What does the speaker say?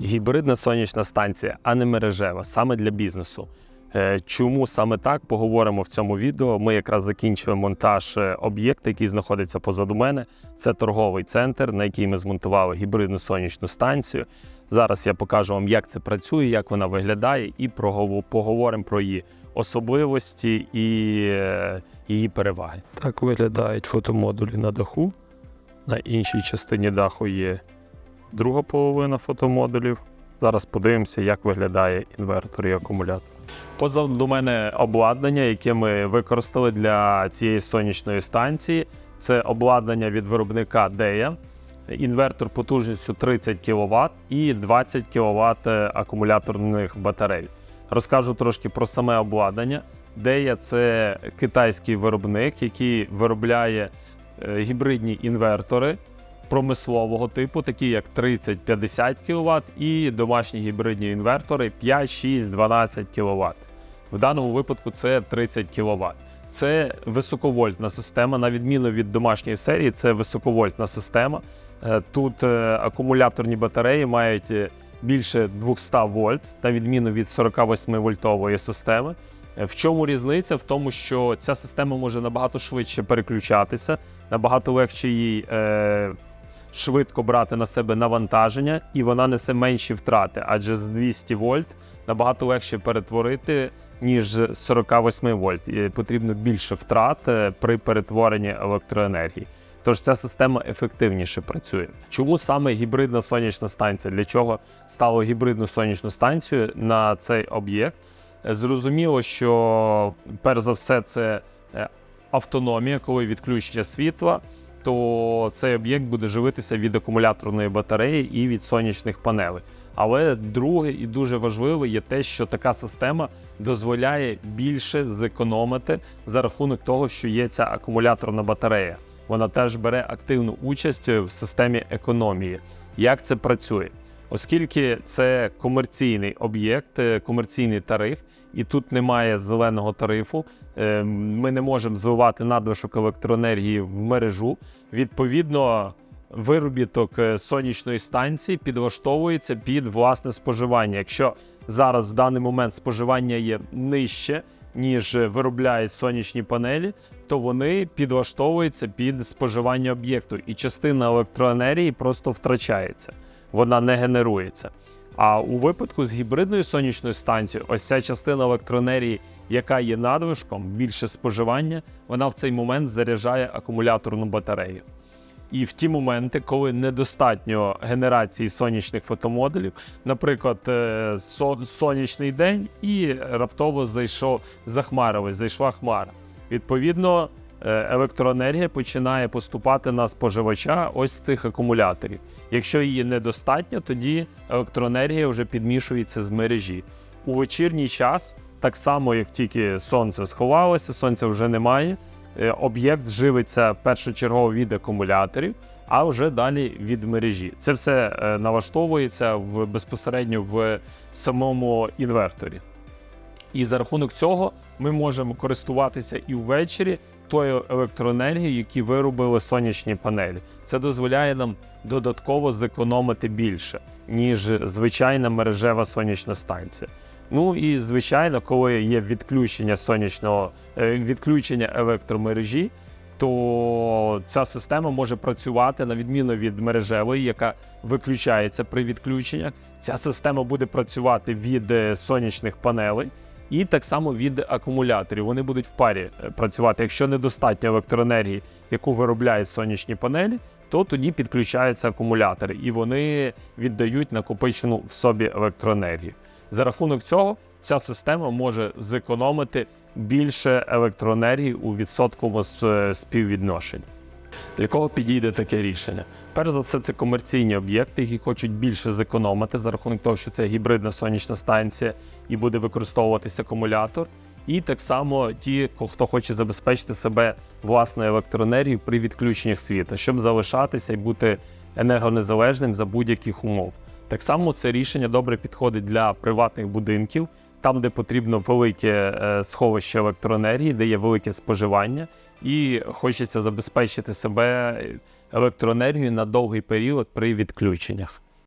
Гібридна сонячна станція, а не мережева, саме для бізнесу. Е, Чому саме так поговоримо в цьому відео? Ми якраз закінчуємо монтаж е, об'єкта, який знаходиться позаду мене. Це торговий центр, на який ми змонтували гібридну сонячну станцію. Зараз я покажу вам, як це працює, як вона виглядає, і поговоримо про її особливості і е, її переваги. Так виглядають фотомодулі на даху. На іншій частині даху є друга половина фотомодулів. Зараз подивимося, як виглядає інвертор і акумулятор. Позаду мене обладнання, яке ми використали для цієї сонячної станції. Це обладнання від виробника DEA. Інвертор потужністю 30 кВт і 20 кВт акумуляторних батарей. Розкажу трошки про саме обладнання. DEA – це китайський виробник, який виробляє е, гібридні інвертори промислового типу, такі як 30-50 кВт, і домашні гібридні інвертори 5, 6, 12 кВт. В даному випадку це 30 кВт. Це високовольтна система, на відміну від домашньої серії, це високовольтна система. Е, Тут е, акумуляторні батареї мають е, більше 200 вольт, на відміну від 48 вольтової системи. В чому різниця? В тому, що ця система може набагато швидше переключатися, набагато легше їй швидко брати на себе навантаження, і вона несе менші втрати, адже з 200 вольт набагато легше перетворити, ніж з 48 вольт. І потрібно більше втрат е, при перетворенні електроенергії. Тож ця система ефективніше працює. Чому саме гібридна сонячна станція? Для чого стало гібридну сонячну станцію на цей об'єкт? Е, Зрозуміло, що перш за все це е, автономія, коли відключення світла, то цей об'єкт буде живитися від акумуляторної батареї і від сонячних панелей. Але друге і дуже важливе є те, що така система дозволяє більше зекономити за рахунок того, що є ця акумуляторна батарея. Вона теж бере активну участь в системі економії. Як це працює? Оскільки це комерційний об'єкт, е, комерційний тариф, і тут немає зеленого тарифу, е, ми не можемо зливати надлишок електроенергії в мережу. Відповідно, виробіток е, сонячної станції підлаштовується під власне споживання. Якщо зараз в даний момент споживання є нижче, ніж виробляють сонячні панелі, то вони підлаштовуються під споживання об'єкту, і частина електроенергії просто втрачається, вона не генерується. А у випадку з гібридною сонячною станцією, ось ця частина електроенергії, яка є надлишком, більше споживання, вона в цей момент заряджає акумуляторну батарею. І в ті моменти, коли недостатньо генерації сонячних фотомодулів, наприклад, е, со- сонячний день, і раптово зайшов захмарилось, зайшла хмара. Відповідно, електроенергія починає поступати на споживача ось цих акумуляторів. Якщо її недостатньо, тоді електроенергія вже підмішується з мережі. У вечірній час, так само як тільки сонце сховалося, сонця вже немає. е, Об'єкт живиться першочергово від акумуляторів, а вже далі від мережі. Це все е, налаштовується в безпосередньо в самому інверторі. І за рахунок цього ми можемо користуватися і ввечері тою електроенергією, які виробили сонячні панелі. Це дозволяє нам додатково зекономити більше, ніж звичайна мережева сонячна станція. Ну і звичайно, коли є відключення сонячного е, відключення електромережі, то ця система може працювати на відміну від мережевої, яка виключається при відключеннях. Ця система буде працювати від е, сонячних панелей. І так само від акумуляторів. Вони будуть в парі е, працювати. Якщо недостатньо електроенергії, яку виробляють сонячні панелі, то тоді підключаються акумулятори, і вони віддають накопичену в собі електроенергію. За рахунок цього ця система може зекономити більше електроенергії у відсотковому с- співвідношенні. Для кого підійде таке рішення? Перш за все, це комерційні об'єкти, які хочуть більше зекономити за рахунок того, що це гібридна сонячна станція і буде використовуватися акумулятор. І так само ті, хто хоче забезпечити себе власною електроенергією при відключеннях світла, щоб залишатися і бути енергонезалежним за будь-яких умов. Так само це рішення добре підходить для приватних будинків, там, де потрібно велике е, сховище електроенергії, де є велике споживання, і хочеться забезпечити себе електроенергією на довгий період при відключеннях.